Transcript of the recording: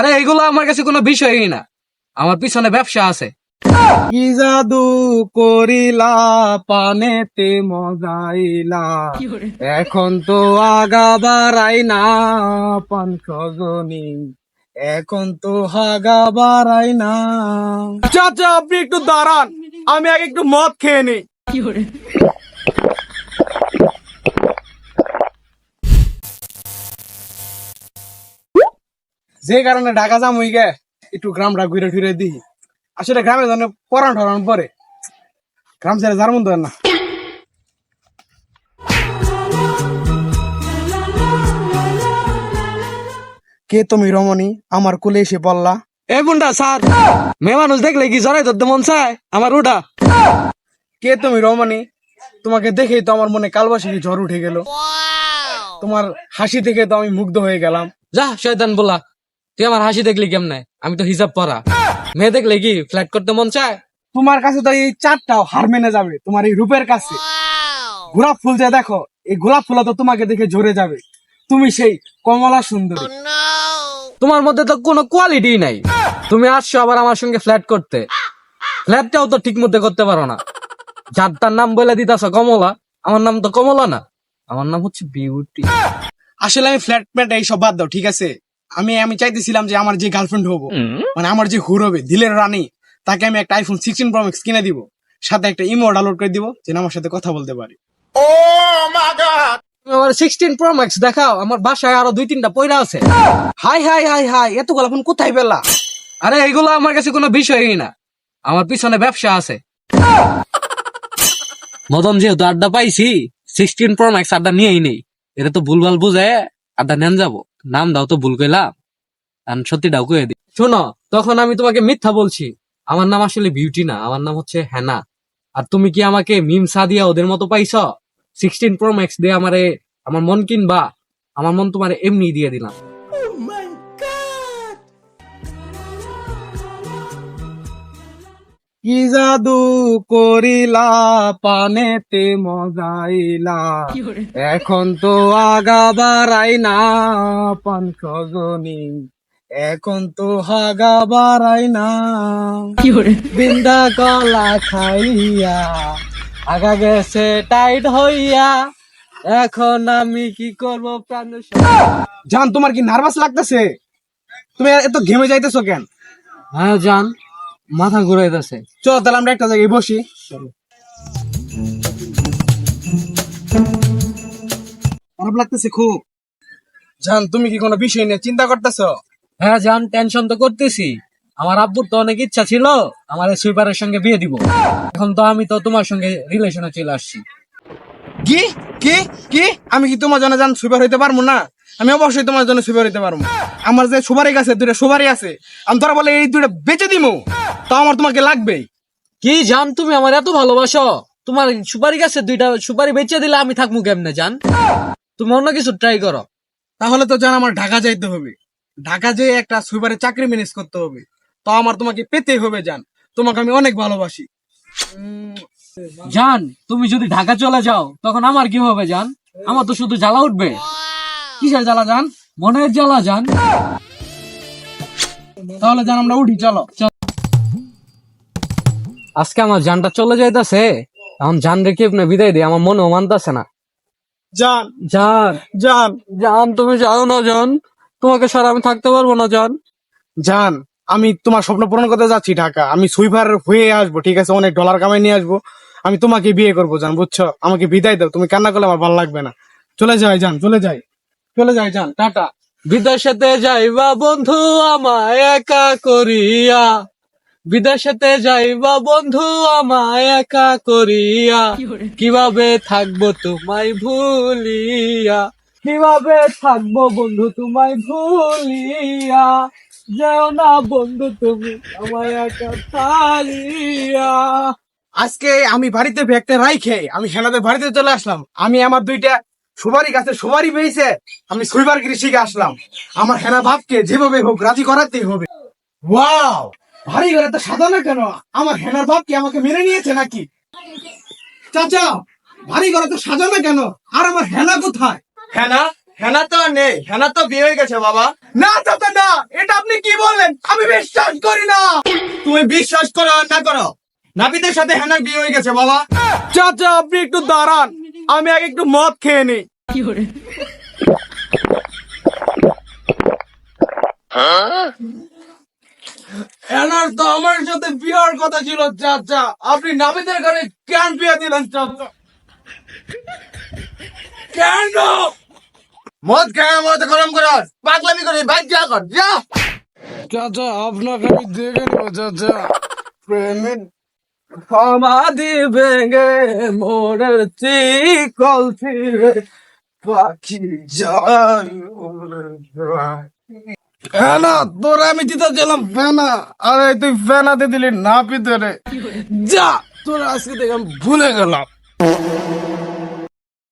আরে এগুলো আমার কাছে কোনো বিষয়ই না। আমার পিছনে ব্যবসা আছে। কি জাদু করিলা পানেতে মজাইলা। এখন তো আগা বাড়াই না পান সজনী এখন তো হাগা বাড়াই না। চাচা আপনি একটু দাঁড়ান। আমি আগে একটু মদ খেয়ে নিই। যে কারণে ঢাকা যাম হই গে একটু গ্রামটা ঘুরে ঘুরে দিই। আসলে গ্রামে জানে পরান টরান পরে। গ্রাম ছেড়ে যার মন না। কে তুমি রমণী? আমার কোলে এসে বললা এ মুন্ডা স্যার মেয়ে মানুষ দেখলে কি জড়াই ধরতে মন চায়? আমার উঠা। কে তুমি রমণী? তোমাকে দেখেই তো আমার মনে কালবাসী ঝড় উঠে গেল। তোমার হাসি থেকে তো আমি মুগ্ধ হয়ে গেলাম। যা শয়তান বলা। তুই আমার হাসি দেখলি কেমনে? আমি তো হিসাব পড়া। মেয়ে দেখলে কি ফ্ল্যাট করতে মন চায়? তোমার কাছে তো এই চারটাও হার মেনে যাবে তোমার এই রূপের কাছে। গোলাপ ফুল যে দেখো এই গোলাপ ফুল তো তোমাকে দেখে ঝরে যাবে। তুমি সেই কমলা সুন্দরী। তোমার মধ্যে তো কোনো কোয়ালিটি নাই। তুমি আসছো আবার আমার সঙ্গে ফ্ল্যাট করতে। ফ্ল্যাটটাও তো ঠিক মতো করতে পারো না। যার তার নাম বলে দিতাছ কমলা। আমার নাম তো কমলা না। আমার নাম হচ্ছে বিউটি। আসলে আমি ফ্ল্যাট প্যাট এইসব বাদ দাও ঠিক আছে? আমি আমি চাইতেছিলাম যে আমার যে গার্লফ্রেন্ড হব মানে আমার যে হুর হবে দিলের রানী তাকে আমি একটা আইফোন সিক্সটিন প্রো ম্যাক্স কিনে দিব সাথে একটা ইমো ডাউনলোড করে দিব যেন আমার সাথে কথা বলতে পারি। তুমি আমার সিক্সটিন প্রো ম্যাক্স দেখাও আমার বাসায় আরও দুই তিনটা পয়লা আছে। হাই হাই হাই হাই এতগুলো ফোন কোথায় পেলা? আরে এগুলো আমার কাছে কোনো বিষয়ই না। আমার পিছনে ব্যবসা আছে। মদন যেহেতু আড্ডা পাইছি সিক্সটিন প্রো ম্যাক্স আড্ডা নিয়েই নেই। এটা তো ভুলভাল বুঝে আড্ডা নেন যাব। নাম দাও তো ভুল কইলাম আর সত্যিটাও দি। শোনো, তখন আমি তোমাকে মিথ্যা বলছি। আমার নাম আসলে বিউটি না, আমার নাম হচ্ছে হেনা। আর তুমি কি আমাকে মিম সাদিয়া ওদের মতো পাইছ? সিক্সটিন প্রো ম্যাক্স দিয়ে আমারে আমার মন কিনবা। আমার মন তোমার এমনি দিয়ে দিলাম। কি জাদু করিলা পানেতে মজাইলা? এখন তো আগা বাড়াই না পান সজনী। এখন তো হাগা বাড়াই না। বিন্দা কলা খাইয়া আগা গেছে টাইট হইয়া। এখন আমি কি করব প্রাণ জান তোমার কি নার্ভাস লাগতেছে? তুমি এত ঘেমে যাইতেছো কেন? হ্যাঁ জান। মাথা ঘুরাইতেছে চলো তাহলে আমরা একটা জায়গায় বসি। খারাপ লাগতেছে খুব। জান তুমি কি কোনো বিষয় নিয়ে চিন্তা করতেছো? হ্যাঁ জান টেনশন তো করতেছি। আমার আব্বুর তো অনেক ইচ্ছা ছিল আমার সুইপারের সঙ্গে বিয়ে দিব। এখন তো আমি তো তোমার সঙ্গে রিলেশনে চলে আসছি। কি? কি? কি? আমি কি তোমার জন্য জান সুইপার হইতে পারব না? আমি অবশ্যই তোমার জন্য সুপার হইতে পারব। আমার যে সুপারি গাছে দুইটা সুপারি আছে আমি তোরা বলে এই দুইটা বেঁচে দিমু। তো আমার তোমাকে লাগবেই। কি জান তুমি আমার এত ভালোবাসো? তোমার সুপারি গাছে দুইটা সুপারি বেচে দিলে আমি থাকব কেমনে জান? তুমি অন্য কিছু ট্রাই করো। তাহলে তো জান আমার ঢাকা যাইতে হবে। ঢাকা যেয়ে একটা সুপারের চাকরি ম্যানেজ করতে হবে। তো আমার তোমাকে পেতে হবে জান। তোমাকে আমি অনেক ভালোবাসি। জান তুমি যদি ঢাকা চলে যাও তখন আমার কি হবে জান? আমার তো শুধু জ্বালা উঠবে। কিসের জ্বালা জান? মনের জ্বালা জান। তাহলে জান আমরা উঠি চলো। আজকে আমার জানটা চলে যাইতাছে এখন জান রেখে আপনি বিদায় দিই? আমার মনেও মানতাছে না। জান। জান। জান। জান তুমি যাও না জান। তোমাকে সারা আমি থাকতে পারব না জান। জান আমি তোমার স্বপ্ন পূরণ করতে যাচ্ছি ঢাকা। আমি সুইপার হয়ে আসব ঠিক আছে? অনেক ডলার কামাই নিয়ে আসব। আমি তোমাকে বিয়ে করব জান বুঝছ? আমাকে বিদায় দাও। তুমি কান্না করলে আমার ভালো লাগবে না। চলে যাই জান চলে যাই। চলে যাই জান টাটা। বিদেশেতে যাইবা বন্ধু আমায় একা করিয়া। বিদেশেতে যাইবা বন্ধু আমায় একা করিয়া। কীভাবে থাকব তোমায় ভুলিয়া? কীভাবে থাকব বন্ধু তোমায় ভুলিয়া? যেও না বন্ধু তুমি আমায় একা ছাড়িয়া। আজকে আমি বাড়িতে ব্যাগটা রাইখে আমি হেনাদের বাড়িতে চলে আসলাম। আমি আমার দুইটা সুপারি গাছে সুপারি পেয়েছে আমি সুইবার শিখে আসলাম। আমার হেনা ভাবকে যেভাবে হোক রাজি করাতেই হবে। ওয়াও! ভারী করে তো সাদা না কেন? আমার হেনার বাপ কি আমাকে মেনে নিয়েছে নাকি? চাচা ভারী করে তো সাজা না কেন? আর আমার হেনা কোথায়? হেনা? হেনা তো আর নেই। হেনা তো বিয়ে হয়ে গেছে বাবা। না চাচা না। এটা আপনি কি বললেন? আমি বিশ্বাস করি না। তুমি বিশ্বাস করো আর না করো। নাপিতের সাথে হেনার বিয়ে হয়ে গেছে বাবা। চাচা আপনি একটু দাঁড়ান। আমি আগে একটু মদ খেয়ে নি কি নিই এনার তো আমার সাথে বিয়ার কথা ছিল চাচা আপনি নাপিতের ঘরে কেন বিয়ে দিলেন চাচা কেন? মদ খেয়ে, মদ গরম করো পাগলামি করে বাইক যা কর, যা। চাচা আপনাকে আমি দেখে নেব চাচা প্রেমের সমাধি ভেঙে মোড়ের চিকল ছিঁড়ে। পাখি যায়। ফেনা, তোরা আমি দিতে গেলাম ফেনা। আরে, তুই ফেনাতে দিলি, না পিতরে যা, তোরা আজকে থেকে আমি ভুলে গেলাম।